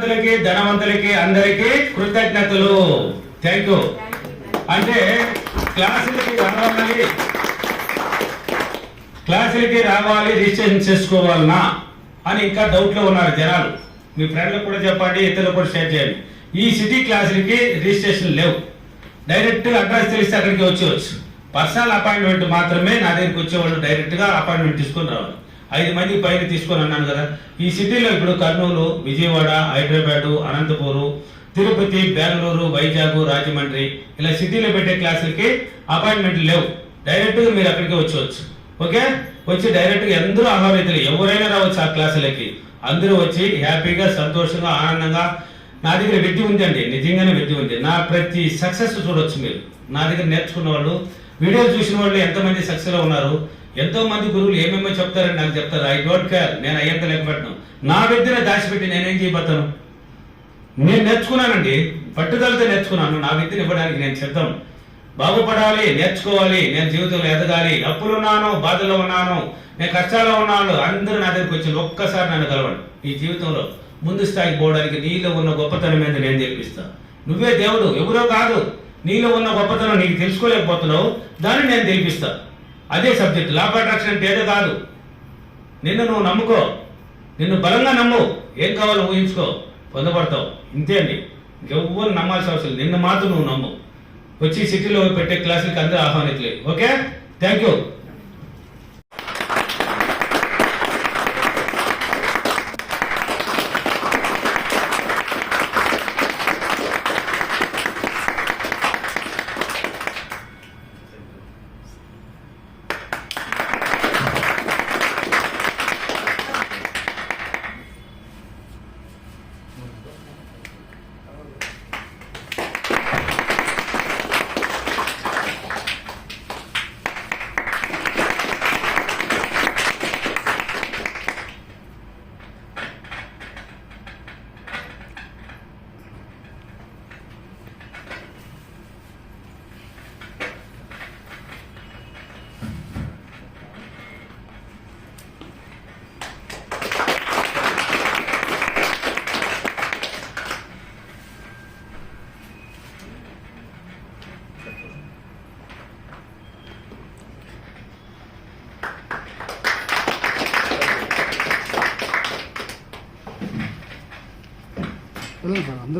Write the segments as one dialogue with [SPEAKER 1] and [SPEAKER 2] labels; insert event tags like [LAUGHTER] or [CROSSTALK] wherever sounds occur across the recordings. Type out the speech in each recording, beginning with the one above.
[SPEAKER 1] ధనవంతులకి ధనవంతులకి అందరికీ కృతజ్ఞతలు. Thank you అంటే క్లాసులకి రావాలి. క్లాసులకి రావాలి రిజిస్ట్రేషన్ చేసుకోవాలనా అని ఇంకా డౌట్లో ఉన్నారు జనాలు. మీ ఫ్రెండ్లకు కూడా చెప్పండి ఇతరులకు కూడా షేర్ చేయండి. ఈ సిటీ క్లాసులకి రిజిస్ట్రేషన్ లేవు. డైరెక్ట్ అడ్రస్ తెలిస్తే అక్కడికి వచ్చేవచ్చు పర్సనల్ అపాయింట్మెంట్ మాత్రమే నా దగ్గరికి వచ్చేవాళ్ళు డైరెక్ట్గా అపాయింట్మెంట్ తీసుకొని రావాలి. ఐదు మంది పైన తీసుకొని అన్నాను కదా. ఈ సిటీలో ఇప్పుడు కర్నూలు విజయవాడ హైదరాబాదు అనంతపూరు తిరుపతి బెంగళూరు వైజాగ్ రాజమండ్రి ఇలా సిటీలో పెట్టే క్లాసులకి అపాయింట్మెంట్ లేవు. డైరెక్ట్గా మీరు అక్కడికి వచ్చేవచ్చు ఓకే? వచ్చి డైరెక్ట్గా అందరూ ఆహ్వానితులు ఎవరైనా రావచ్చు ఆ క్లాసులకి. అందరూ వచ్చి హ్యాపీగా సంతోషంగా ఆనందంగా. నా దగ్గర విద్య ఉంది అండి నిజంగానే విద్య ఉంది. నా ప్రతి సక్సెస్ చూడొచ్చు మీరు. నా దగ్గర నేర్చుకున్న వాళ్ళు వీడియోలు చూసిన వాళ్ళు ఎంతమంది సక్సెస్లో ఉన్నారు. ఎంతో మంది గురువులు ఏమేమో చెప్తారని నాకు చెప్తారు. ఐ డోంట్ కేర్ నేను అయ్యంత లెక్కపెట్టను. నా విద్యన దాచిపెట్టి నేనేం చేయబోతాను? నేను నేర్చుకున్నానండి. పట్టుదలతో నేర్చుకున్నాను. నా విద్యను ఇవ్వడానికి నేను సిద్ధం. బాగుపడాలి నేర్చుకోవాలి. నేను జీవితంలో ఎదగాలి. అప్పులున్నాను బాధలో ఉన్నాను. నేను కష్టాల్లో ఉన్నాను. అందరూ నా దగ్గరికి వచ్చి ఒక్కసారి నన్ను కలవండి. ఈ జీవితంలో ముందు స్థాయికి పోవడానికి నీలో ఉన్న గొప్పతనం మీద నేను తెలిపిస్తాను నువ్వే దేవుడు. ఎవరో కాదు. నీలో ఉన్న గొప్పతనం నీకు తెలుసుకోలేకపోతున్నావు. దాన్ని నేను తెలిపిస్తాను అదే సబ్జెక్ట్. లా అట్రాక్షన్ అంటే ఏదో కాదు. నిన్ను నువ్వు నమ్ముకో. నిన్ను బలంగా నమ్ము. ఏం కావాలో ఊహించుకో. పొందబడతావు. ఇంతే అండి. ఇంకెవ్వరు నమ్మాల్సిన అవసరం నిన్ను మాత్రం నువ్వు నమ్ము. వచ్చి సిటీలో పెట్టే క్లాసులకి అందరూ ఆహ్వానితులే. ఓకే? థ్యాంక్ యూ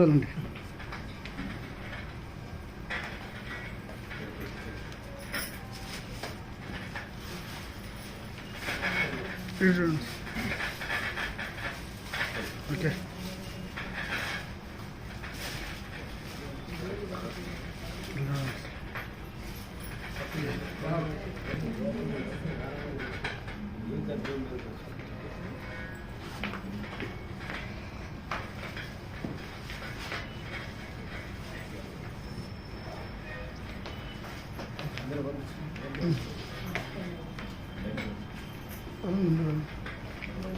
[SPEAKER 2] వెళ్ళండి సార్ అందరూ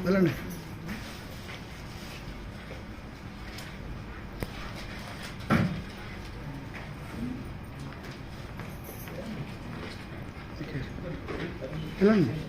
[SPEAKER 2] వెళ్ళండి, వెళ్ళండి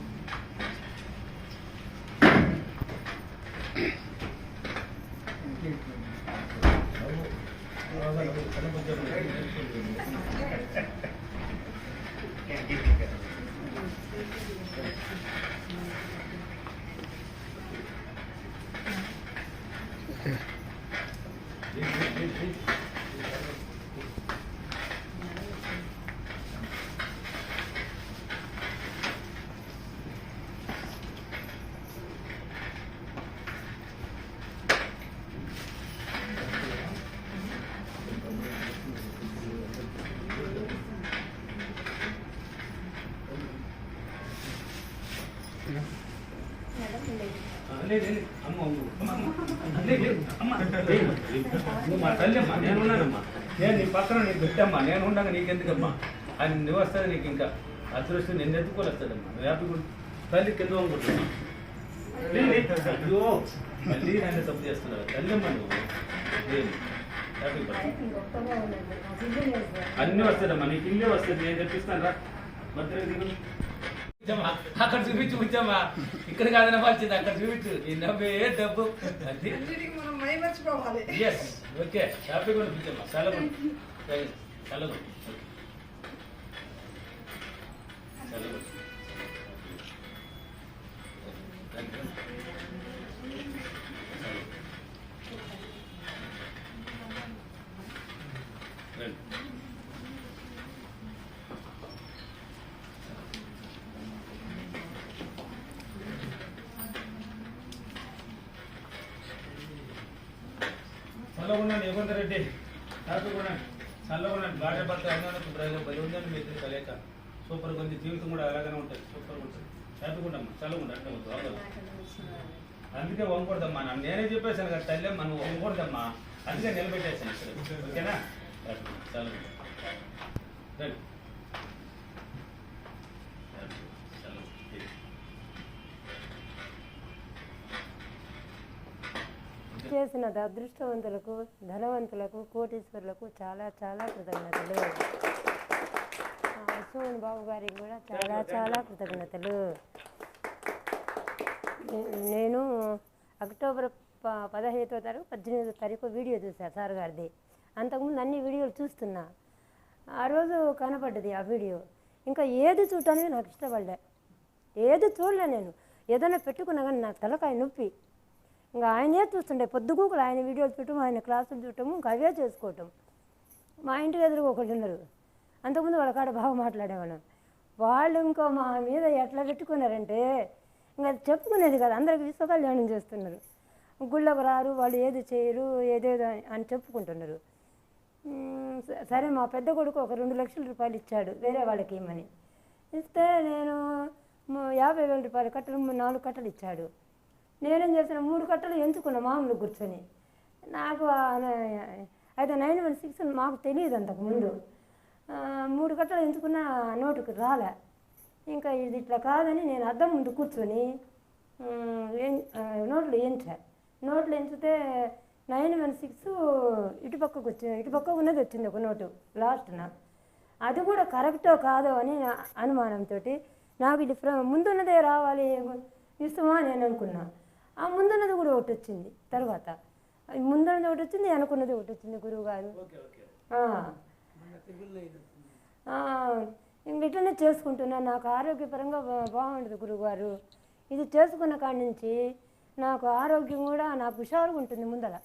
[SPEAKER 1] నువ్వు మా తల్లి అమ్మా నేనున్నానమ్మా నేను నీ పక్కన నీకు పెట్టమ్మా నేను ఉండగా నీకెందుకమ్మా? అని నువ్వు వస్తుంది నీకు ఇంకా? అదృష్టం నేను ఎత్తుకోలు వస్తాడమ్మా. నువ్వు హ్యాపీ తల్లి కింద వంగుంటున్నా అయ్యో. మళ్ళీ నన్ను తప్పు చేస్తున్నావు. తల్లి అమ్మా నువ్వు అన్నీ వస్తాడమ్మా నీకు ఇల్లే వస్తుంది. నేను తెప్పిస్తాను రా. మధ్యలో
[SPEAKER 3] అక్కడ చూపించు కూర్చోమ్మా ఇక్కడ కాదన్న వచ్చింది అక్కడ చూపించు. ఈ డబ్బు. ఏ డబ్బు అది ఎస్ ఓకే. హ్యాపీగా ఉండిపించమ్మా చాలా చాలా
[SPEAKER 1] చల్లగా ఉండండి యుగంధర్ రెడ్డి. ఉండండి. భార్య భర్త అన్నానికి బలి ఉందండి మీ ఇద్దరు కలయిక. సూపర్గా ఉంది. జీవితం కూడా అలాగనే ఉంటుంది. సూపర్గా ఉంటుంది చల్లగా ఉండండి. అంటే. అందుకే వంగకూడదమ్మా. నన్ను నేనే చెప్పేశాను కదా తల్లి మనం వంగకూడదమ్మా. అందుకే నిలబెట్టేశాను ఇక్కడ. ఓకేనా? ఉండు. రండి.
[SPEAKER 4] చేసిన అదృష్టవంతులకు ధనవంతులకు కోటీశ్వరులకు చాలా చాలా కృతజ్ఞతలు. ఆ, సోమన్ బాబు గారికి కూడా చాలా చాలా కృతజ్ఞతలు. నేను అక్టోబర్ పదహైదో తారీఖు పద్దెనిమిదో తారీఖు వీడియో చూసాను సార్ గారిది. అంతకుముందు అన్ని వీడియోలు చూస్తున్నా. ఆ రోజు కనపడ్డది ఆ వీడియో. ఇంకా ఏది చూడటానికి నాకు ఇష్టపడలే. ఏది చూడలే నేను. ఏదైనా పెట్టుకున్నా కానీ నా తలకాయ నొప్పి. ఇంకా ఆయనే చూస్తుండే? పొద్దుగూకులు ఆయన వీడియోలు చూడటం ఆయన క్లాసులు చూడటం ఇంకా అవే చేసుకోవటం. మా ఇంటి ఎదురుగా ఒకళ్ళు ఉన్నారు. అంతకుముందు వాళ్ళ కాడ బాగా మాట్లాడేవాళ్ళం. వాళ్ళు ఇంకో మా మీద ఎట్లా పెట్టుకున్నారంటే ఇంకా చెప్పుకునేది కదా అందరికి విశ్వకళ్యాణం చేస్తున్నారు. గుళ్ళకు రారు వాళ్ళు ఏది చేయరు ఏదేదో అని- చెప్పుకుంటున్నారు. సరే మా పెద్ద కొడుకు ఒక రెండు లక్షల రూపాయలు ఇచ్చాడు వేరే వాళ్ళకి ఇమ్మని. ఇస్తే నేను యాభై వేల రూపాయలు కట్టలు నాలుగు కట్టలు ఇచ్చాడు. నేనేం చేసిన మూడు కట్టలు ఎంచుకున్నా మామూలు కూర్చొని. నాకు అయితే నైన్ వన్ సిక్స్ మాకు తెలియదు అంతకుముందు మూడు కట్టలు ఎంచుకున్న నోటుకు రాలే. ఇంకా ఇది ఇట్లా కాదని నేను అద్దం ముందు కూర్చొని ఏం- నోట్లు ఎంచా. నోట్లు ఎంచితే నైన్ వన్ సిక్స్ ఇటుపక్కకు వచ్చింది ఇటుపక్క ఉన్నది వచ్చింది ఒక నోటు లాస్ట్న అది కూడా కరెక్టో కాదో అని నా అనుమానంతో నాకు ఇది ఫ్ర- ముందున్నదే రావాలి ఇష్టమా నేను అనుకున్నా. ఆ ముందున్నది కూడా ఒకటి వచ్చింది తర్వాత. ముందున్నది ఒకటి వచ్చింది అనుకున్నది ఒకటి వచ్చింది గురువు గారు ఇంక ఇట్లనే చేసుకుంటున్నా నాకు ఆరోగ్యపరంగా బాగుంటుంది గురువుగారు. ఇది చేసుకున్న కాడి నుంచి నాకు ఆరోగ్యం కూడా నాకు హుషారుగా ఉంటుంది ముందర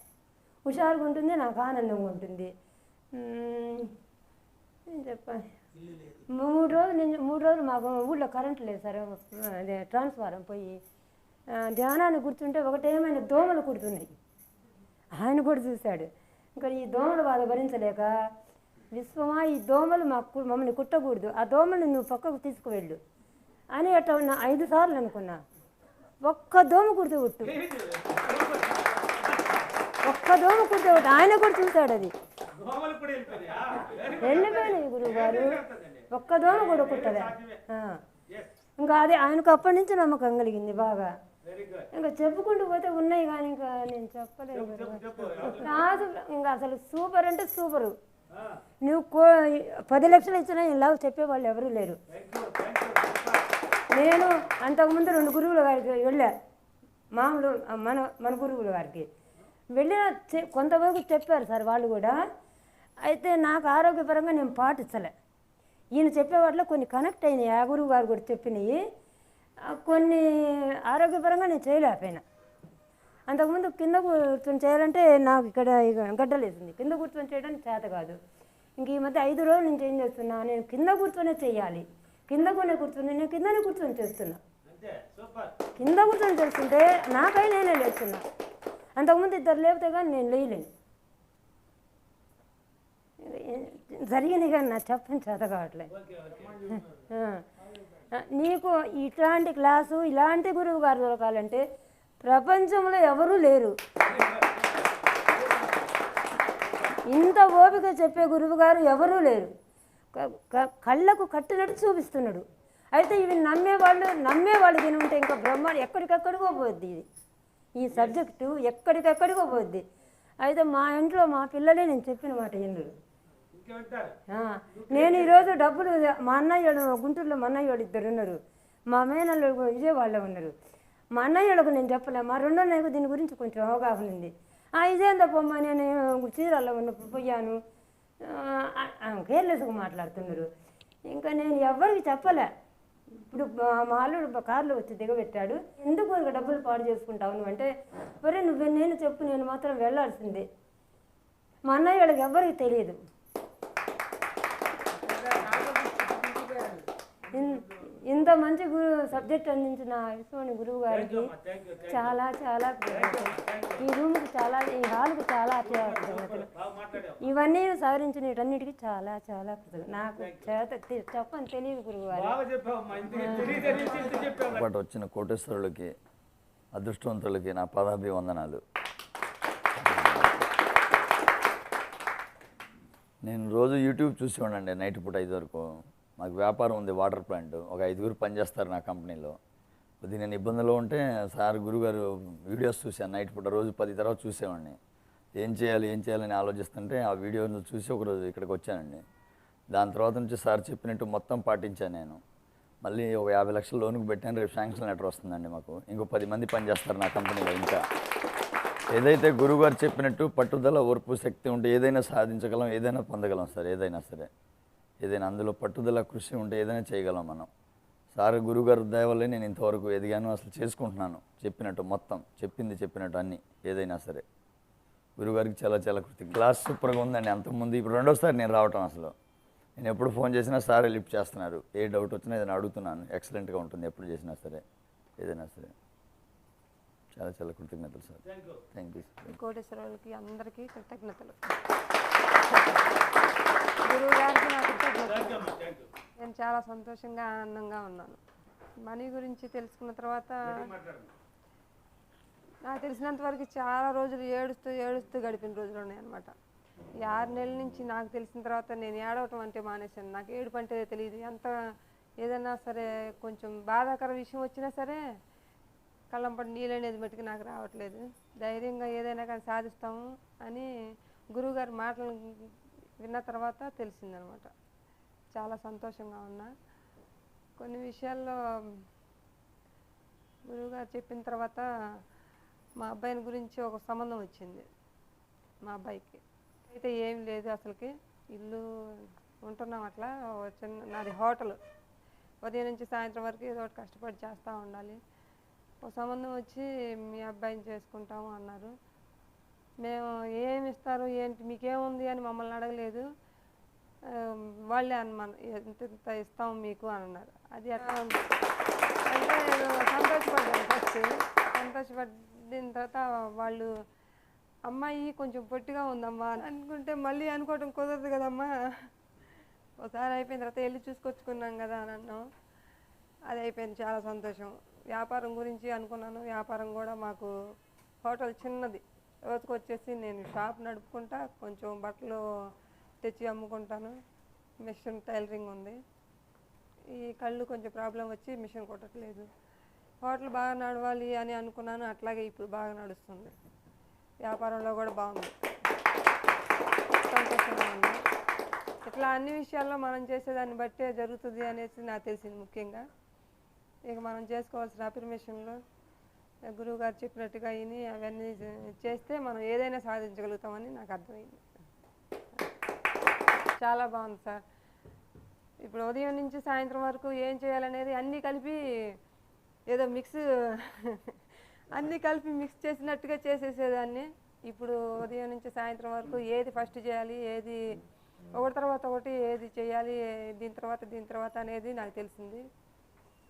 [SPEAKER 4] హుషారుగా ఉంటుంది నాకు ఆనందంగా ఉంటుంది. చెప్పాలి? మూడు రోజులు మూడు రోజులు మాకు ఊళ్ళో కరెంట్ లేదు సార్ అదే ట్రాన్స్ఫారం పోయి. ధ్యానాన్ని కూర్చుంటే ఒకటేమైనా దోమలు కుడుతున్నాయి. ఆయన కూడా చూశాడు. ఇంకా ఈ దోమల బాధ భరించలేక విశ్వమా ఈ దోమలు మాకు మమ్మల్ని కుట్టకూడదు. ఆ దోమల్ని నువ్వు పక్కకు తీసుకువెళ్ళు. అని అట్లా ఉన్న ఐదు సార్లు అనుకున్నా. ఒక్క దోమ కుడితే ఉట్టు ఒక్క దోమ కుడితే ఉట్టు ఆయన కూడా చూశాడు అది.
[SPEAKER 1] వెళ్ళిపోయినాయా?
[SPEAKER 4] గురువు గారు ఒక్క దోమ కూడా.
[SPEAKER 1] Yes,
[SPEAKER 4] ఇంకా అది ఆయనకు అప్పటి నుంచి నమ్మకం కలిగింది బాగా. ఇంకా చెప్పుకుంటూ పోతే ఉన్నాయి కానీ ఇంకా నేను. కాదు ఇంకా అసలు సూపర్ అంటే సూపరు నువ్వు కో పది లక్షలు ఇచ్చినా ఇలా చెప్పేవాళ్ళు ఎవరూ లేరు. నేను అంతకుముందు రెండు గురువుల గారికి వెళ్ళా. మామూలు మన మన గురువుల గారికి వెళ్ళిన కొంతవరకు చెప్పారు సార్ వాళ్ళు కూడా. అయితే నాకు ఆరోగ్యపరంగా నేను పాటించలే. ఈయన చెప్పే వాటిలో కొన్ని కనెక్ట్ అయినాయి. ఆ గురువు గారు కూడా చెప్పినాయి కొన్ని ఆరోగ్యపరంగా నేను చేయలేకపోయినా. అంతకుముందు కింద కూర్చొని చేయాలంటే నాకు ఇక్కడ ఇక గడ్డలేసింది కింద కూర్చొని చేయడానికి చేత కాదు. ఇంక ఈ మధ్య ఐదు రోజుల నుంచి ఏం చేస్తున్నా నేను కింద కూర్చొనే చేయాలి. కింద కొనే కూర్చొని నేను కిందనే కూర్చొని చేస్తున్నా. కింద కూర్చొని చేస్తుంటే నాకై నేనే లేస్తున్నా. అంతకుముందు ఇద్దరు లేపితే కానీ నేను లేయలేను జరిగింది కానీ నాకు చెప్పని చేత కావట్లేదు. నీకు ఇట్లాంటి క్లాసు ఇలాంటి గురువు గారు దొరకాలంటే ప్రపంచంలో ఎవరూ లేరు. ఇంత ఓపిక చెప్పే గురువుగారు ఎవరూ లేరు. కళ్ళకు కట్టినట్టు చూపిస్తున్నాడు. అయితే ఇవి నమ్మేవాళ్ళు నమ్మేవాళ్ళు దీని ఉంటే ఇంకా బ్రహ్మాండ ఎక్కడికెక్కడికో పోద్ది ఇది. ఈ సబ్జెక్టు ఎక్కడికెక్కడికో పోద్ది. అయితే మా ఇంట్లో మా పిల్లలే నేను చెప్పిన మాట ఇండ్రు నేను ఈరోజు డబ్బులు మా అన్నయ్య గుంటూరులో మా అన్నయ్య ఇద్దరు ఉన్నారు. మా మేనల్లు విజయవాడలో ఉన్నారు. మా అన్నయ్యలకు నేను చెప్పలే మా రెండో అన్నయ్యకు దీని గురించి కొంచెం అవగాహన ఉంది. ఆ ఇదేందప్పమ్మ నేను చీరాల్లో ఉన్న పోయాను కేర్లెస్గా మాట్లాడుతున్నారు. ఇంకా నేను ఎవరికి చెప్పలే. ఇప్పుడు మా- అల్లుడు కారులో వచ్చి దిగబెట్టాడు. ఎందుకు ఇక డబ్బులు పాడు చేసుకుంటావు అంటే ఒరే నువ్వు నేను చెప్పు నేను మాత్రం వెళ్ళాల్సిందే. మా అన్నయ్య వాళ్ళకి ఎవరికి తెలియదు. ఇంత మంచి గురు సబ్జెక్ట్ అందించిన విశ్వని గురువు గారికి చాలా చాలా. ఈ రూమ్కి చాలా ఈ హాల్కి చాలా కృతజ్ఞతలు ఇవన్నీ సవరించిన వీటన్నిటికీ చాలా చాలా కృతజ్ఞతలు. నాకు చేత చెప్పని తెలియదు గురువు గారు
[SPEAKER 5] వచ్చిన కోటేశ్వరులకి అదృష్టవంతులకి నా పదాభివందనాలు. నేను రోజు యూట్యూబ్ చూసేవాడండి నైట్ పూట ఐదు వరకు. మాకు వ్యాపారం ఉంది వాటర్ ప్లాంట్. ఒక ఐదుగురు పనిచేస్తారు నా కంపెనీలో. కొద్దిగా నేను ఇబ్బందులు ఉంటే సార్ గురుగారు వీడియోస్ చూశాను. నైట్ పూట రోజు పది తర్వాత చూసేవాడిని. ఏం చేయాలి ఏం చేయాలని ఆలోచిస్తుంటే ఆ వీడియోను చూసి ఒకరోజు ఇక్కడికి వచ్చానండి. దాని తర్వాత నుంచి సార్ చెప్పినట్టు మొత్తం పాటించాను నేను. మళ్ళీ ఒక యాభై లక్షల లోనుకి పెట్టాను. రేపు శాంక్షన్ లెటర్ వస్తుందండి మాకు. ఇంకో పది మంది పనిచేస్తారు నా కంపెనీలో ఇంకా. ఏదైతే గురుగారు చెప్పినట్టు పట్టుదల ఓర్పు శక్తి ఉంటే ఏదైనా సాధించగలం ఏదైనా పొందగలం సార్ ఏదైనా సరే. ఏదైనా అందులో పట్టుదల కృషి ఉంటే ఏదైనా చేయగలం మనం. సార్ గురుగారు దయ వల్లే నేను ఇంతవరకు ఎదిగాను అసలు చేసుకుంటున్నాను. చెప్పినట్టు మొత్తం చెప్పింది చెప్పినట్టు అన్నీ ఏదైనా సరే. గురుగారికి చాలా చాలా కృతి క్లాస్ సూపర్గా ఉందండి అంతకుముందు ఇప్పుడు రెండోసారి నేను రావటం అసలు. నేను ఎప్పుడు ఫోన్ చేసినా సారే లిఫ్ట్ చేస్తున్నారు. ఏ డౌట్ వచ్చినా ఏదైనా అడుగుతున్నాను. ఎక్సలెంట్గా ఉంటుంది ఎప్పుడు చేసినా సరే ఏదైనా సరే. చాలా చాలా కృతజ్ఞతలు సార్. థ్యాంక్ యూ సార్
[SPEAKER 6] కోటేశ్వరులకి అందరికీ కృతజ్ఞతలు. గురువు గారికి నా కృతజ్ఞతలు నేను చాలా సంతోషంగా ఆనందంగా ఉన్నాను. మనీ గురించి తెలుసుకున్న తర్వాత నాకు తెలిసినంత వరకు చాలా రోజులు ఏడుస్తూ ఏడుస్తూ గడిపిన రోజులు ఉన్నాయి అనమాట ఈ ఆరు నెలల నుంచి నాకు తెలిసిన తర్వాత నేను ఏడవటం అంటే మానేశాను. నాకు ఏడుపు అంటే తెలియదు ఎంత ఏదైనా సరే కొంచెం బాధాకర విషయం వచ్చినా సరే కళ్ళంపడి నీళ్ళు అనేది మట్టుకు నాకు రావట్లేదు. ధైర్యంగా ఏదైనా కానీ సాధిస్తాము అని గురువుగారి మాటలు విన్న తర్వాత తెలిసిందనమాట. చాలా సంతోషంగా ఉన్నా. కొన్ని విషయాల్లో గురువుగారు చెప్పిన తర్వాత మా అబ్బాయిని గురించి ఒక సంబంధం వచ్చింది మా అబ్బాయికి. అయితే ఏం లేదు అసలుకి. ఇల్లు ఉంటున్నాం అట్లా. చిన్న నాది హోటల్. ఉదయం నుంచి సాయంత్రం వరకు ఏదో ఒకటి కష్టపడి చేస్తూ ఉండాలి. ఒక సంబంధం వచ్చి మీ అబ్బాయిని చేసుకుంటాము అన్నారు. మేము ఏమి ఇస్తారు ఏంటి మీకేముంది అని మమ్మల్ని అడగలేదు. వాళ్ళే అన్నమాట ఎంత ఇంత ఇస్తాం మీకు అని అన్నారు. అది ఎట్లా ఉంది. అంటే నేను సంతోషపడ్డాను ఫస్ట్ సంతోషపడిన తర్వాత వాళ్ళు అమ్మాయి కొంచెం పొట్టిగా ఉందమ్మా అని అనుకుంటే మళ్ళీ అనుకోవటం కుదరదు కదమ్మా. ఒకసారి అయిపోయిన తర్వాత వెళ్ళి చూసుకొచ్చుకున్నాం కదా అని అన్నాం. అది అయిపోయింది చాలా సంతోషం. వ్యాపారం గురించి అనుకున్నాను. వ్యాపారం కూడా మాకు హోటల్ చిన్నది. రోజుకు వచ్చేసి నేను షాప్ నడుపుకుంటా కొంచెం బట్టలు తెచ్చి అమ్ముకుంటాను. మిషన్ టైలరింగ్ ఉంది. ఈ కళ్ళు కొంచెం ప్రాబ్లం వచ్చి మిషన్ కొట్టట్లేదు. హోటల్ బాగా నడవాలి అని అనుకున్నాను అట్లాగే ఇప్పుడు బాగా నడుస్తుంది. వ్యాపారంలో కూడా బాగుంది. సంతోషంగా ఉంది. ఇట్లా అన్ని విషయాల్లో మనం చేసేదాన్ని బట్టే జరుగుతుంది అనేసి నాకు తెలిసింది ముఖ్యంగా. ఇక మనం చేసుకోవాల్సిన అఫర్మేషన్లో గురువు గారు చెప్పినట్టుగా విని అవన్నీ చేస్తే మనం ఏదైనా సాధించగలుగుతామని నాకు అర్థమైంది. చాలా బాగుంది సార్. ఇప్పుడు ఉదయం నుంచి సాయంత్రం వరకు ఏం చేయాలనేది అన్నీ కలిపి ఏదో మిక్స్ [LAUGHS] అన్నీ కలిపి మిక్స్ చేసినట్టుగా చేసేసేదాన్ని. ఇప్పుడు ఉదయం నుంచి సాయంత్రం వరకు ఏది ఫస్ట్ చేయాలి ఏది ఒకటి తర్వాత ఒకటి ఏది చేయాలి దీని తర్వాత దీని తర్వాత అనేది నాకు తెలిసింది.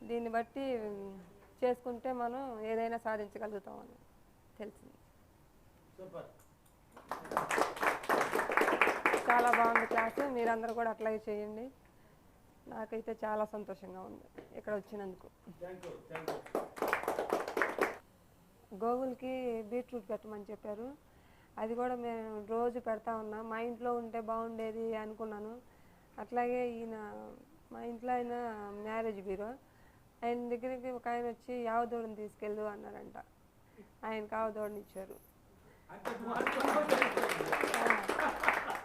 [SPEAKER 6] దీన్ని బట్టి చేసుకుంటే మనం ఏదైనా సాధించగలుగుతామని తెలిసింది. చాలా బాగుంది క్లాసు. మీరందరూ కూడా అట్లాగే చేయండి. నాకైతే చాలా సంతోషంగా ఉంది ఇక్కడ వచ్చినందుకు. గోగుల్కి బీట్రూట్ పెట్టమని చెప్పారు. అది కూడా మేము రోజు పెడతా ఉన్నాం. మా ఇంట్లో ఉంటే బాగుండేది అనుకున్నాను. అట్లాగే ఈయన మా ఇంట్లో ఆయన మ్యారేజ్ బ్యూరో. ఆయన దగ్గరికి ఒక ఆయన వచ్చి యావదోడిని తీసుకెళ్ళు అన్నారంట. ఆయనకి ఆవదోడిని ఇచ్చారు.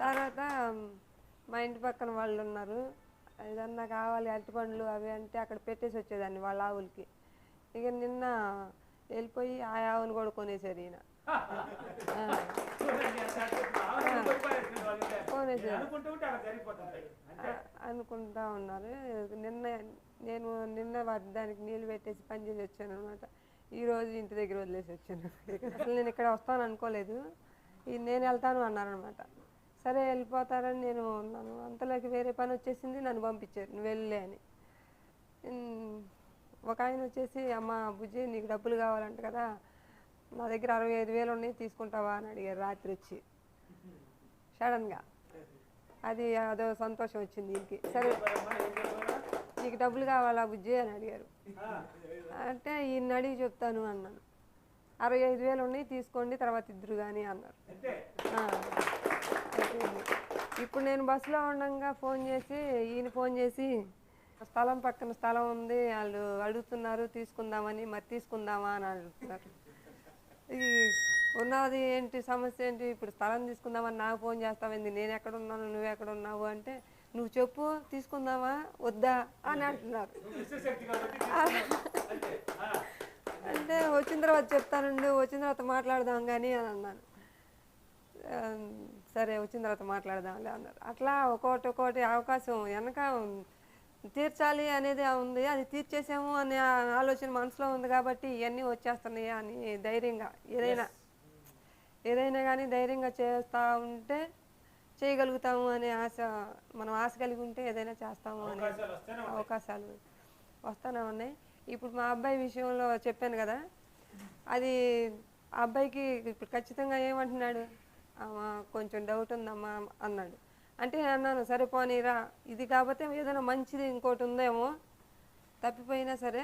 [SPEAKER 6] తర్వాత మా ఇంటి పక్కన వాళ్ళు ఉన్నారు. ఏదన్నా కావాలి అరటిపండ్లు అవి అంటే అక్కడ పెట్టేసి వచ్చేదాన్ని వాళ్ళ ఆవులకి. ఇక నిన్న వెళ్ళిపోయి ఆ ఆవును కూడా కొనేసారు ఈయన.
[SPEAKER 3] అనుకుంటూ
[SPEAKER 6] ఉన్నారు. నిన్న నేను నిన్న దానికి నీళ్ళు పెట్టేసి పని చేసి వచ్చాను అనమాట ఈరోజు ఇంటి దగ్గర వదిలేసి వచ్చాను. అసలు నేను ఇక్కడ వస్తాను అనుకోలేదు. ఈ నేను వెళ్తాను అన్నారనమాట సరే వెళ్ళిపోతారని నేను ఉన్నాను. అంతలోకి వేరే పని వచ్చేసింది నన్ను పంపించారు. నువ్వు వెళ్ళలే అని. ఒక ఆయన వచ్చేసి అమ్మ బుజ్జి నీకు డబ్బులు కావాలంట కదా. నా దగ్గర అరవై ఐదు వేలు ఉన్నాయి తీసుకుంటావా? అని అడిగారు రాత్రి వచ్చి. సడన్గా. అది అదో సంతోషం వచ్చింది దీనికి. సరే నీకు డబ్బులు కావాలా బుజ్జి అని అడిగారు. అంటే ఈయన అడిగి చెప్తాను అన్నాను. అరవై ఐదు వేలు ఉన్నాయి తీసుకోండి తర్వాత ఇద్దరు కానీ అన్నారు. ఇప్పుడు నేను బస్సులో ఉండగా ఫోన్ చేసి ఈయన ఫోన్ చేసి స్థలం పక్కన స్థలం ఉంది వాళ్ళు అడుగుతున్నారు తీసుకుందామని మరి తీసుకుందామా అని అడుగుతున్నారు. ఈ ఉన్నది ఏంటి సమస్య ఏంటి ఇప్పుడు స్థలం తీసుకుందామని నాకు ఫోన్ చేస్తామైంది నేను ఎక్కడ ఉన్నాను నువ్వు ఎక్కడ ఉన్నావు అంటే నువ్వు చెప్పు తీసుకుందామా వద్దా అని అంటున్నారు. అంటే వచ్చిన తర్వాత చెప్తానండి వచ్చిన తర్వాత మాట్లాడదాం కానీ అని అన్నాను సరే వచ్చిన తర్వాత మాట్లాడదాంలే అన్నారు. అట్లా ఒక్కోటి ఒక్కోటి అవకాశం వెనక తీర్చాలి అనేది ఉంది అది తీర్చేసాము అనే ఆ- ఆలోచన మనసులో ఉంది కాబట్టి ఇవన్నీ వచ్చేస్తున్నాయి అని ధైర్యంగా ఏదైనా ఏదైనా కానీ ధైర్యంగా చేస్తూ ఉంటే చేయగలుగుతాము అనే ఆశ మనం ఆశ కలిగి ఉంటే ఏదైనా చేస్తాము అనే అవకాశాలు వస్తూనే ఉన్నాయి. ఇప్పుడు మా అబ్బాయి విషయంలో చెప్పాను కదా అది అబ్బాయికి ఇప్పుడు ఖచ్చితంగా ఏమంటున్నాడు? కొంచెం డౌట్ ఉందమ్మా అన్నాడు. అంటే నేను అన్నాను సరే పోనీరా ఇది కాకపోతే ఏదైనా మంచిది ఇంకోటి ఉందేమో. తప్పిపోయినా సరే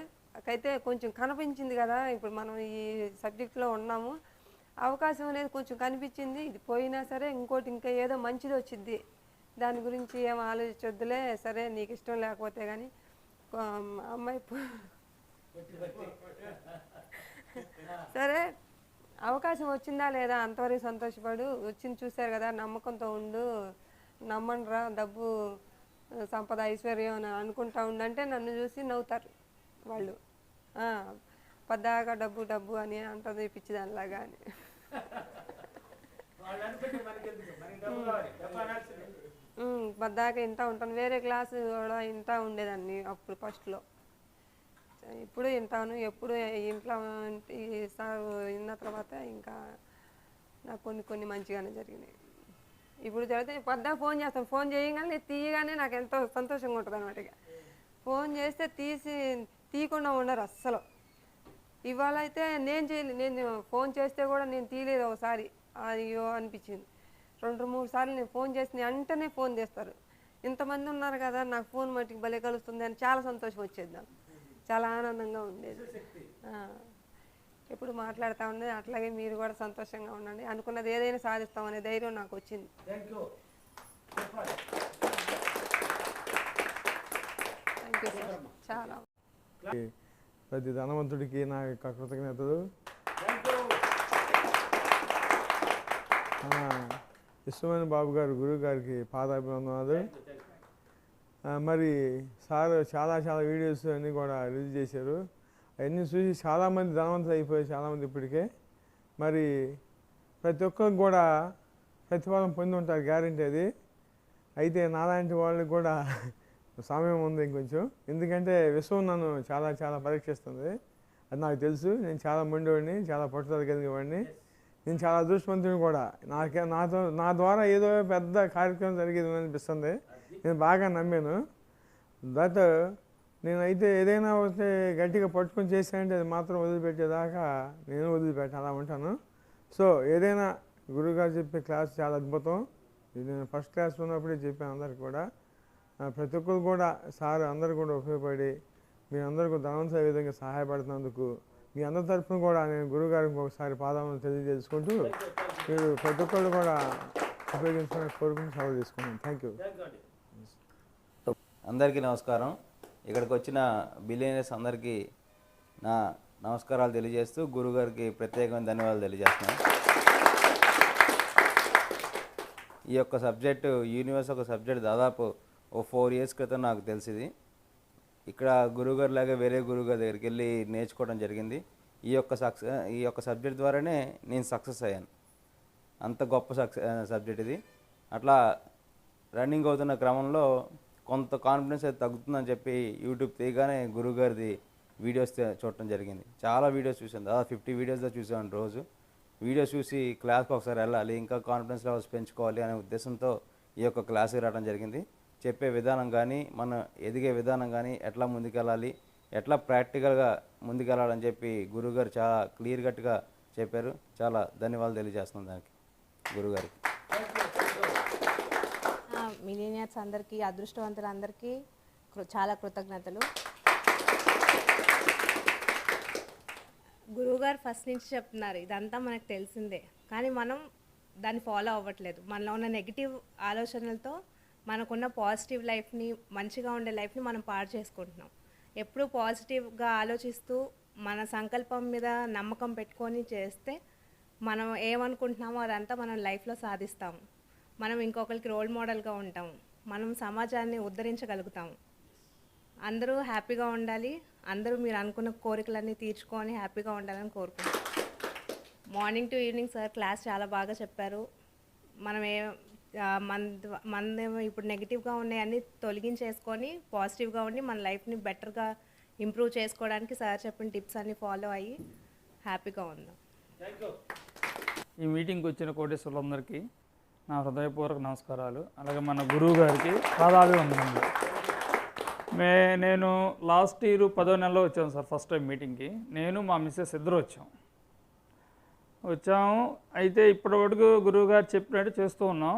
[SPEAKER 6] అయితే కొంచెం కనిపించింది కదా ఇప్పుడు మనం ఈ సబ్జెక్ట్లో ఉన్నాము. అవకాశం అనేది కొంచెం కనిపించింది ఇది పోయినా సరే ఇంకోటి ఇంకా ఏదో మంచిది వచ్చింది. దాని గురించి ఏం ఆలోచించొద్దులే సరే నీకు ఇష్టం లేకపోతే కానీ అమ్మాయి సరే అవకాశం వచ్చిందా లేదా అంతవరకు సంతోషపడు. వచ్చింది చూశారు కదా నమ్మకంతో ఉండు నమ్మండిరా డబ్బు సంపద ఐశ్వర్యం అని అనుకుంటా ఉండంటే నన్ను చూసి నవ్వుతారు వాళ్ళు. ఆ, డబ్బు డబ్బు అని అంటది పిచ్చిదానిలాగా అని. పద్దాక ఇంటా ఉంటాను వేరే క్లాసు కూడా ఇంటా ఉండేదాన్ని అప్పుడు ఫస్ట్లో ఇప్పుడు వింటాను ఎప్పుడు ఇంట్లో సార్ విన్న తర్వాత ఇంకా నాకు కొన్ని కొన్ని మంచిగానే జరిగినాయి. ఇప్పుడు జరిగితే పొద్దున ఫోన్ చేస్తాను ఫోన్ చేయగానే నేను తీయగానే నాకు ఎంతో సంతోషంగా ఉంటుంది అనమాట ఫోన్ చేస్తే తీసి తీయకుండా ఉండరు అస్సలు. ఇవాళ అయితే నేను చేయలేదు నేను ఫోన్ చేస్తే కూడా నేను తీయలేదు ఒకసారి. అయ్యో అనిపించింది. రెండు మూడు సార్లు నేను ఫోన్ చేసిన వెంటనే ఫోన్ చేస్తారు. ఇంతమంది ఉన్నారు కదా నాకు ఫోన్ మట్టికి భలే కలుస్తుంది అని చాలా సంతోషం వచ్చేది నాకు. చాలా ఆనందంగా ఉండేది. ఎప్పుడు మాట్లాడుతూ ఉండేది అట్లాగే మీరు కూడా సంతోషంగా ఉండండి. అనుకున్నది ఏదైనా సాధిస్తామనే ధైర్యం నాకు వచ్చింది.
[SPEAKER 3] థ్యాంక్ యూ చెప్పాలి.
[SPEAKER 6] థ్యాంక్ యూ సార్ చాలా
[SPEAKER 7] ప్రతి ధనవంతుడికి నా యొక్క కృతజ్ఞతలు. ఇష్టమైన బాబు గారు గురువు గారికి పాదాభివందనాలు. మరి సార్ చాలా చాలా వీడియోస్ అన్నీ కూడా రిలీజ్ చేశారు. అవన్నీ చూసి చాలామంది ధనవంతులు అయిపోయారు చాలామంది ఇప్పటికే. మరి ప్రతి ఒక్కరికి కూడా ప్రతిఫలం పొంది ఉంటారు గ్యారంటీ అది. అయితే నాలాంటి వాళ్ళకి కూడా సమయం ఉంది ఇంకొంచెం. ఎందుకంటే విశ్వం నన్ను చాలా చాలా పరీక్షిస్తుంది. అది నాకు తెలుసు. నేను చాలా మొండివాడిని చాలా పట్టుదల కలిగిన వాడిని. నేను చాలా అదృష్టవంతుని కూడా. నాకే నాతో నా ద్వారా ఏదో పెద్ద కార్యక్రమం జరిగేది అనిపిస్తుంది. నేను బాగా నమ్మాను. దట్ నేనైతే ఏదైనా వస్తే గట్టిగా పట్టుకొని చేశానంటే అది మాత్రం వదిలిపెట్టేదాకా నేను వదిలిపెట్ట అలా ఉంటాను. సో ఏదైనా గురువుగారు చెప్పే క్లాస్ చాలా అద్భుతం. ఇది నేను ఫస్ట్ క్లాస్ ఉన్నప్పుడే చెప్పాను అందరికి కూడా. ప్రతి ఒక్కరు కూడా సార్ అందరు కూడా ఉపయోగపడి మీ అందరికీ ధనవంతుల విధంగా సహాయపడుతున్నందుకు మీ అందరి తరఫున కూడా నేను గురువుగారికి ఒకసారి పాదములు తెలియజేసుకుంటూ మీరు ప్రతి ఒక్కరు కూడా ఉపయోగించుకోవాలని కోరుకుని సెలవు తీసుకున్నాను థ్యాంక్ యూ
[SPEAKER 8] అందరికీ నమస్కారం. ఇక్కడికి వచ్చిన బిలియనర్స్ అందరికీ నా నమస్కారాలు తెలియజేస్తూ గురుగారికి ప్రత్యేకమైన ధన్యవాదాలు తెలియజేస్తున్నాను. ఈ యొక్క సబ్జెక్టు యూనివర్స్ ఒక సబ్జెక్ట్ దాదాపు ఓ ఫోర్ ఇయర్స్ క్రితం నాకు తెలిసింది. ఇక్కడ గురుగారు లాగా వేరే గురుగారి దగ్గరికి వెళ్ళి నేర్చుకోవడం జరిగింది. ఈ యొక్క సక్సెస్ ఈ యొక్క సబ్జెక్ట్ ద్వారానే నేను సక్సెస్ అయ్యాను. అంత గొప్ప సక్సెస్ సబ్జెక్ట్ ఇది. అట్లా రన్నింగ్ అవుతున్న క్రమంలో కొంత కాన్ఫిడెన్స్ అయితే తగ్గుతుందని చెప్పి యూట్యూబ్ తీయగానే గురుగారిది వీడియోస్ చూడటం జరిగింది. చాలా వీడియోస్ చూసాను దాదాపు ఫిఫ్టీ వీడియోస్లో చూసాను రోజు. వీడియోస్ చూసి క్లాస్కి ఒకసారి వెళ్ళాలి ఇంకా కాన్ఫిడెన్స్ లెవెల్స్ పెంచుకోవాలి అనే ఉద్దేశంతో ఈ యొక్క క్లాస్కి రావడం జరిగింది. చెప్పే విధానం కానీ మన ఎదిగే విధానం కానీ ఎట్లా ముందుకెళ్ళాలి ఎట్లా ప్రాక్టికల్గా ముందుకెళ్ళాలని చెప్పి గురువుగారు చాలా క్లియర్ కట్గా చెప్పారు. చాలా ధన్యవాదాలు తెలియజేస్తున్నాను దానికి. గురుగారికి
[SPEAKER 9] మిలీనియర్స్ అందరికీ అదృష్టవంతులందరికీ చాలా కృతజ్ఞతలు. గురువుగారు ఫస్ట్ నుంచి చెప్తున్నారు ఇదంతా మనకు తెలిసిందే. కానీ మనం దాన్ని ఫాలో అవ్వట్లేదు. మనలో ఉన్న నెగిటివ్ ఆలోచనలతో మనకున్న పాజిటివ్ లైఫ్ని మంచిగా ఉండే లైఫ్ని మనం పాడు చేసుకుంటున్నాం. ఎప్పుడూ పాజిటివ్గా ఆలోచిస్తూ మన సంకల్పం మీద నమ్మకం పెట్టుకొని చేస్తే మనం ఏమనుకుంటున్నామో అదంతా మనం లైఫ్లో సాధిస్తాము మనం ఇంకొకరికి రోల్ మోడల్గా ఉంటాం. మనం సమాజాన్ని ఉద్ధరించగలుగుతాం. అందరూ హ్యాపీగా ఉండాలి. అందరూ మీరు అనుకున్న కోరికలన్నీ తీర్చుకొని హ్యాపీగా ఉండాలని కోరుకుంటున్నాం. Morning to evening sir class చాలా బాగా చెప్పారు. మనం ఏ మన మనదేమో ఇప్పుడు నెగిటివ్గా ఉన్నాయన్నీ తొలగించేసుకొని పాజిటివ్గా ఉండి మన లైఫ్ని బెటర్గా ఇంప్రూవ్ చేసుకోవడానికి సార్ చెప్పిన టిప్స్ అన్నీ ఫాలో అయ్యి హ్యాపీగా ఉందాం.
[SPEAKER 10] ఈ మీటింగ్కి వచ్చిన కోటేశ్వరులందరికీ నా హృదయపూర్వక నమస్కారాలు. అలాగే మన గురువు గారికి పాదాభివందనములు. మే నేను లాస్ట్ ఇయర్ పదో నెలలో వచ్చాను సార్ ఫస్ట్ టైం మీటింగ్కి నేను మా మిస్సెస్ ఇద్దరు వచ్చాం. వచ్చాము. అయితే ఇప్పటివరకు గురువు గారు చెప్పినట్టు చేస్తూ ఉన్నాం.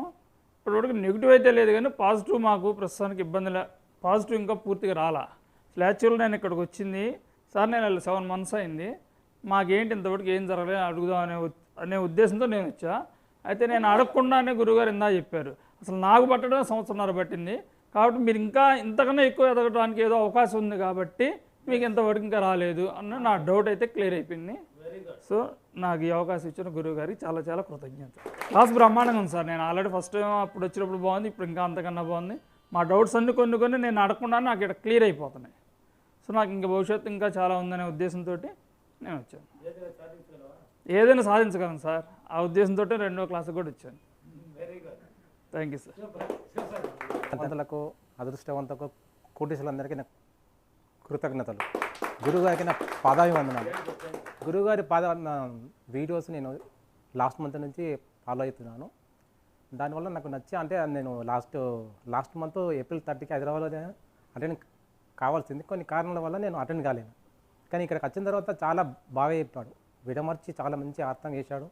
[SPEAKER 10] ఇప్పటివరకు నెగిటివ్ అయితే లేదు కానీ పాజిటివ్ మాకు ప్రస్తుతానికి ఇబ్బంది లే. పాజిటివ్ ఇంకా పూర్తిగా రాలా. యాక్చువల్ నేను ఇక్కడికి వచ్చింది. సార్ నేను సెవెన్ మంత్స్ అయింది. మాకేంటి ఇంతవరకు ఏం జరగలేదు అడుగుదాం అనే అనే ఉద్దేశంతో నేను వచ్చా. అయితే నేను అడగకుండానే గురువుగారు ఇందా చెప్పారు. అసలు నాకు పట్టడమే సంవత్సరంన్నర పట్టింది. కాబట్టి మీరు ఇంకా ఇంతకన్నా ఎక్కువ ఎదగడానికి ఏదో అవకాశం ఉంది కాబట్టి మీకు ఇంతవరకు ఇంకా రాలేదు అన్న నా డౌట్ అయితే క్లియర్ అయిపోయింది. సో నాకు ఈ అవకాశం ఇచ్చిన గురువు గారికి చాలా చాలా కృతజ్ఞత క్లాస్ బ్రహ్మాండంగా ఉంది సార్. నేను ఆల్రెడీ ఫస్ట్ టైం అప్పుడు వచ్చినప్పుడు బాగుంది ఇప్పుడు ఇంకా అంతకన్నా బాగుంది. మా డౌట్స్ అన్ని కొన్ని కొన్ని నేను అడగకుండా నాకు ఇక్కడ క్లియర్ అయిపోతున్నాయి. సో నాకు ఇంకా భవిష్యత్తు ఇంకా చాలా ఉందనే ఉద్దేశంతో నేను వచ్చాను. ఏదైనా సాధించగలను సార్. ఆ ఉద్దేశంతో రెండో క్లాస్ కూడా వచ్చాను. థ్యాంక్ యూ సార్
[SPEAKER 11] అదృష్టవంతకు కోటీసులందరికీ కృతజ్ఞతలు. గురుగారికి నా పాదాభివందనాలు. గురుగారి పాద నా వీడియోస్ నేను లాస్ట్ మంత్ నుంచి ఫాలో అవుతున్నాను. దానివల్ల నాకు నచ్చి అంటే నేను లాస్ట్ లాస్ట్ మంత్ ఏప్రిల్ థర్టీకి హైదరాబాద్లో అటెండ్ కావాల్సింది. కొన్ని కారణాల వల్ల నేను అటెండ్ కాలేను కానీ ఇక్కడికి వచ్చిన తర్వాత చాలా బాగా చెప్పాడు. విడమర్చి చాలా మంచి అర్థం చేశాడు.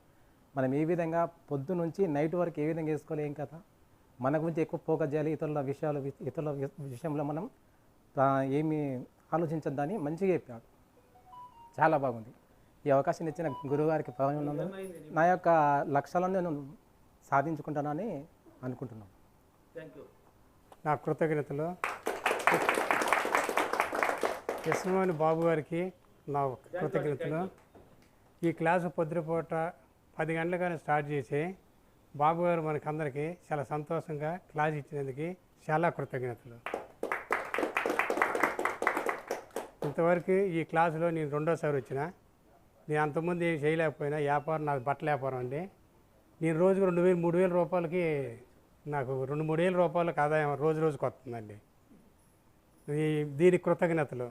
[SPEAKER 11] మనం ఏ విధంగా పొద్దు నుంచి నైట్ వరకు ఏ విధంగా వేసుకోవాలి ఏం కదా మన గురించి ఎక్కువ ఫోకస్ చేయాలి. ఇతరుల విషయాలు ఇతరుల విషయంలో మనం ఏమి ఆలోచించద్దని మంచిగా చెప్పాడు. చాలా బాగుంది. ఈ అవకాశం ఇచ్చిన గురువుగారికి ఉన్నందుకు నా యొక్క లక్ష్యాలను నేను సాధించుకుంటానని అనుకుంటున్నాను.
[SPEAKER 12] నా కృతజ్ఞతలు. కృష్ణమోహన్ బాబు గారికి నా కృతజ్ఞతలు. ఈ క్లాసు పొద్దుపూట పది గంటలుగానే స్టార్ట్ చేసి బాబు గారు మనకందరికీ చాలా సంతోషంగా క్లాస్ ఇచ్చినందుకు చాలా కృతజ్ఞతలు. ఇంతవరకు ఈ క్లాసులో నేను రెండోసారి వచ్చిన నేను అంతకుముందు ఏం చేయలేకపోయినా వ్యాపారం నాకు బట్టల వ్యాపారం అండి. నేను రోజుకు రెండు వేలు మూడు వేల రూపాయలకి నాకు రెండు మూడు వేల రూపాయలకు ఆదాయం రోజు రోజుకు వస్తుందండి. దీనికి కృతజ్ఞతలు.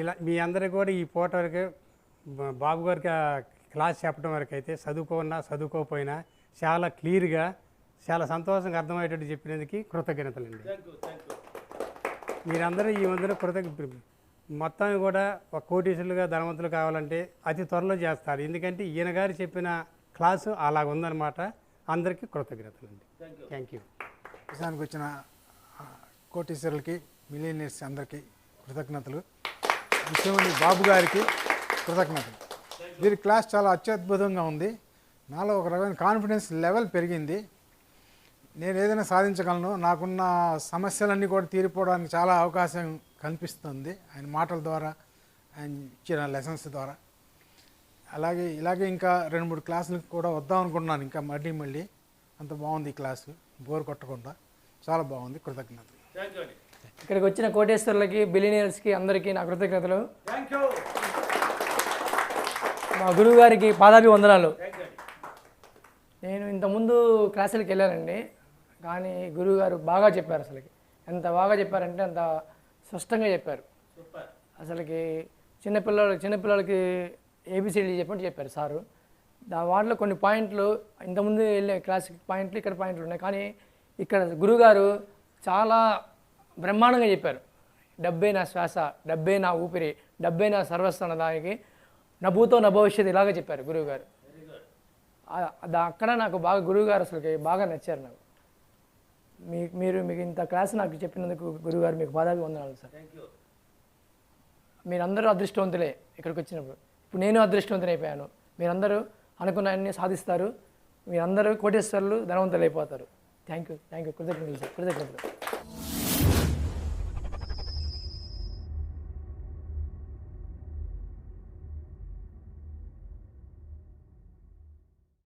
[SPEAKER 12] ఇలా మీ అందరికి కూడా ఈ పూట వరకు బాబు గారికి క్లాస్ చెప్పడం వరకు అయితే చదువుకున్నా చదువుకోకపోయినా చాలా క్లియర్గా చాలా సంతోషంగా అర్థమయ్యేటట్టు చెప్పినందుకు కృతజ్ఞతలండి. మీరందరూ ఈ మధ్యన కృతజ్ఞ మొత్తం కూడా ఒక కోటీసులుగా ధనవంతులు కావాలంటే అతి త్వరలో చేస్తారు. ఎందుకంటే ఈయన గారు చెప్పిన క్లాసు అలాగ ఉందన్నమాట. అందరికీ కృతజ్ఞతలండి. థ్యాంక్ యూ
[SPEAKER 2] విషయానికి వచ్చిన కోటీశ్వరులకి మిలీనియర్స్ అందరికీ కృతజ్ఞతలు. విషయమని బాబు గారికి కృతజ్ఞతలు. వీరి క్లాస్ చాలా అత్యద్భుతంగా ఉంది. నాలో ఒక రకమైన కాన్ఫిడెన్స్ లెవెల్ పెరిగింది. నేను ఏదైనా సాధించగలను. నాకున్న సమస్యలన్నీ కూడా తీరిపోవడానికి చాలా అవకాశం కనిపిస్తుంది ఆయన మాటల ద్వారా ఆయన ఇచ్చిన లెసన్స్ ద్వారా. అలాగే ఇలాగే ఇంకా రెండు మూడు క్లాసులకు కూడా వద్దాం అనుకుంటున్నాను. ఇంకా మళ్ళీ మళ్ళీ. అంత బాగుంది ఈ క్లాసు. బోర్ కొట్టకుండా. చాలా బాగుంది. కృతజ్ఞతలు.
[SPEAKER 13] ఇక్కడికి వచ్చిన కోటేశ్వర్లకి బిలినియర్స్కి అందరికీ నా కృతజ్ఞతలు. మా గురువు గారికి పాదాభి వందనాలు నేను ఇంతకుముందు క్లాసులకు వెళ్ళానండి. కానీ గురువు గారు బాగా చెప్పారు అసలుకి. ఎంత బాగా చెప్పారంటే అంత స్పష్టంగా చెప్పారు. అసలుకి చిన్నపిల్లలు చిన్నపిల్లలకి ఏబిసిడి చెప్పినట్టు చెప్పారు సారు. దా వాటిలో కొన్ని పాయింట్లు ఇంతకుముందు వెళ్ళే క్లాస్ పాయింట్లు ఇక్కడ పాయింట్లు ఉన్నాయి. కానీ ఇక్కడ గురువుగారు చాలా బ్రహ్మాండంగా చెప్పారు. డబ్బే నా శ్వాస డబ్బే నా ఊపిరి డబ్బే నా సర్వస్వం అన్న దానికి నా భూతో నా భవిష్యత్తు ఇలాగే చెప్పారు గురువుగారు. అక్కడ నాకు బాగా గురువుగారు అసలుకి బాగా నచ్చారు నాకు. మీ మీరు మీకు ఇంత క్లాస్ నాకు చెప్పినందుకు గురువుగారు మీకు పాదాభి వందనాలు సార్.
[SPEAKER 1] థ్యాంక్ యూ
[SPEAKER 13] మీరందరూ అదృష్టవంతులే ఇక్కడికి వచ్చినప్పుడు. ఇప్పుడు నేను అదృష్టవంతుని అయిపోయాను. మీరందరూ అనుకున్న సాధిస్తారు. మీరందరూ కోటేశ్వర్లు ధనవంతులు అయిపోతారు థ్యాంక్ యూ థ్యాంక్ యూ కృతజ్ఞతలు సార్. కృతజ్ఞతలు.